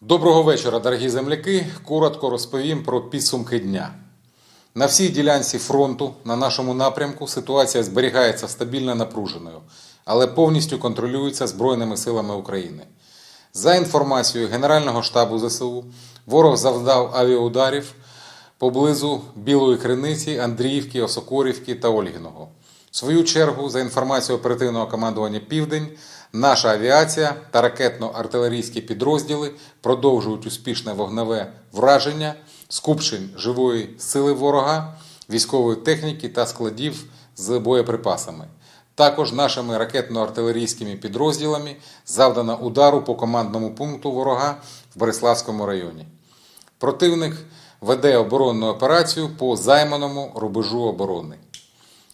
Доброго вечора, дорогі земляки. Коротко розповім про підсумки дня. На всій ділянці фронту на нашому напрямку ситуація зберігається стабільно напруженою, але повністю контролюється Збройними силами України. За інформацією Генерального штабу ЗСУ, ворог завдав авіаударів поблизу Білої Криниці, Андріївки, Осокорівки та Ольгіного. В свою чергу, за інформацією оперативного командування Південь, наша авіація та ракетно-артилерійські підрозділи продовжують успішне вогневе враження скупчень живої сили ворога, військової техніки та складів з боєприпасами. Також нашими ракетно-артилерійськими підрозділами завдано удару по командному пункту ворога в Береславському районі. Противник веде оборонну операцію по займаному рубежу оборони.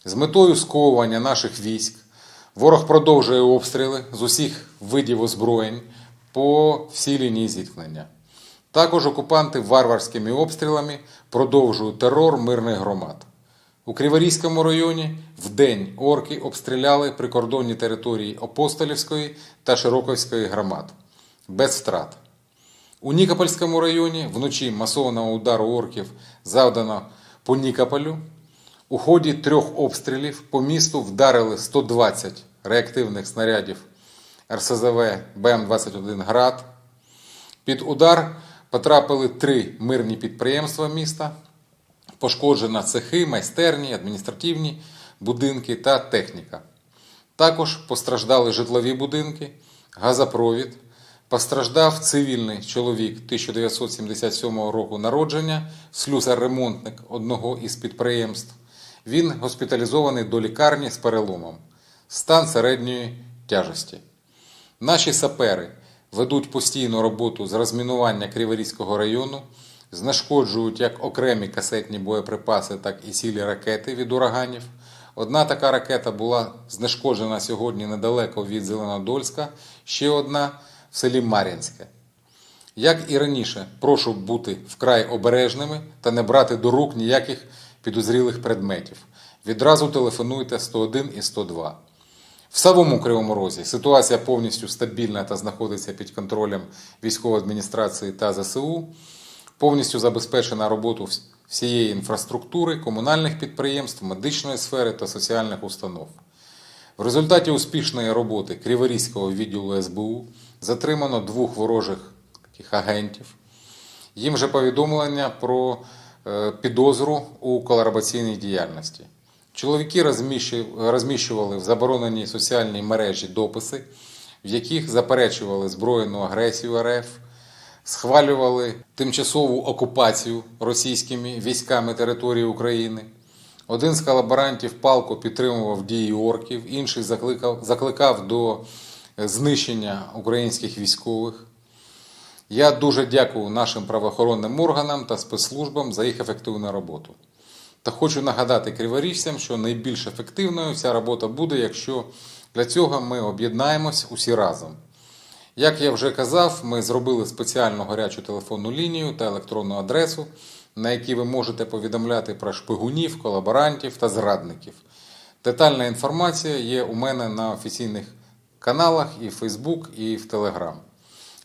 З метою сковування наших військ ворог продовжує обстріли з усіх видів озброєнь по всій лінії зіткнення. Також окупанти варварськими обстрілами продовжують терор мирних громад. У Криворізькому районі вдень орки обстріляли прикордонні території Апостолівської та Широковської громад без втрат. У Нікопольському районі вночі масованого удару орків завдано по Нікополю. У ході трьох обстрілів по місту вдарили 120 реактивних снарядів РСЗВ БМ-21 Град. Під удар потрапили три мирні підприємства міста. Пошкоджено цехи, майстерні, адміністративні будинки та техніка. Також постраждали житлові будинки, газопровід. Постраждав цивільний чоловік 1977 року народження, слюсар-ремонтник одного із підприємств. Він госпіталізований до лікарні з переломом. Стан середньої тяжесті. Наші сапери ведуть постійну роботу з розмінування Криворізького району, знешкоджують як окремі касетні боєприпаси, так і цілі ракети від ураганів. Одна така ракета була знешкоджена сьогодні недалеко від Зеленодольська, ще одна в селі Мар'їнське. Як і раніше, прошу бути вкрай обережними та не брати до рук ніяких підозрілих предметів. Відразу телефонуйте 101 і 102. В самому Кривому Розі ситуація повністю стабільна та знаходиться під контролем військової адміністрації та ЗСУ. Повністю забезпечена роботу всієї інфраструктури, комунальних підприємств, медичної сфери та соціальних установ. В результаті успішної роботи Криворізького відділу СБУ затримано двох ворожих таких агентів. Їм же повідомлення про підозру у колабораційній діяльності. Чоловіки розміщували в забороненій соціальній мережі дописи, в яких заперечували збройну агресію РФ, схвалювали тимчасову окупацію російськими військами території України. Один з колаборантів палко підтримував дії орків, інший закликав, закликав до е, знищення українських військових. Я дуже дякую нашим правоохоронним органам та спецслужбам за їх ефективну роботу. Та хочу нагадати криворіжцям, що найбільш ефективною ця робота буде, якщо для цього ми об'єднаємось усі разом. Як я вже казав, ми зробили спеціальну гарячу телефонну лінію та електронну адресу, на якій ви можете повідомляти про шпигунів, колаборантів та зрадників. Детальна інформація є у мене на офіційних каналах і в Facebook, і в Telegram.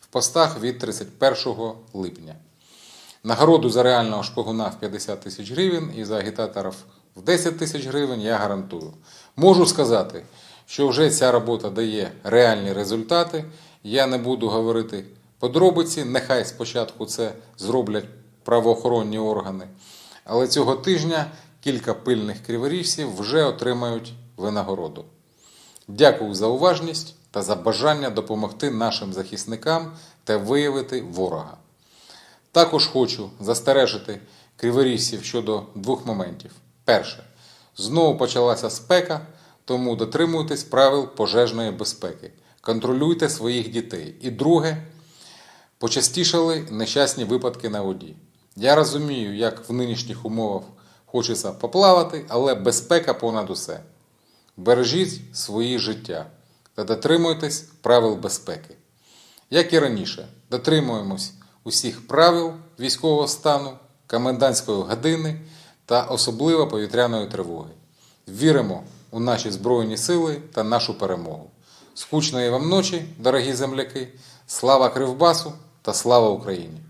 В постах від 31 липня. Нагороду за реального шпигуна в 50 тисяч гривень і за агітаторів в 10 тисяч гривень я гарантую. Можу сказати, що вже ця робота дає реальні результати. Я не буду говорити подробиці, нехай спочатку це зроблять правоохоронні органи. Але цього тижня кілька пильних криворіжців вже отримають винагороду. Дякую за уважність та за бажання допомогти нашим захисникам та виявити ворога. Також хочу застережити криворіжців щодо двох моментів. Перше, знову почалася спека, тому дотримуйтесь правил пожежної безпеки, контролюйте своїх дітей. І друге, почастішали нещасні випадки на воді. Я розумію, як в нинішніх умовах хочеться поплавати, але безпека понад усе. Бережіть свої життя та дотримуйтесь правил безпеки. Як і раніше, дотримуємось усіх правил військового стану, комендантської години та особливо повітряної тривоги. Віримо у наші Збройні сили та нашу перемогу. Скучної вам ночі, дорогі земляки! Слава Кривбасу та слава Україні!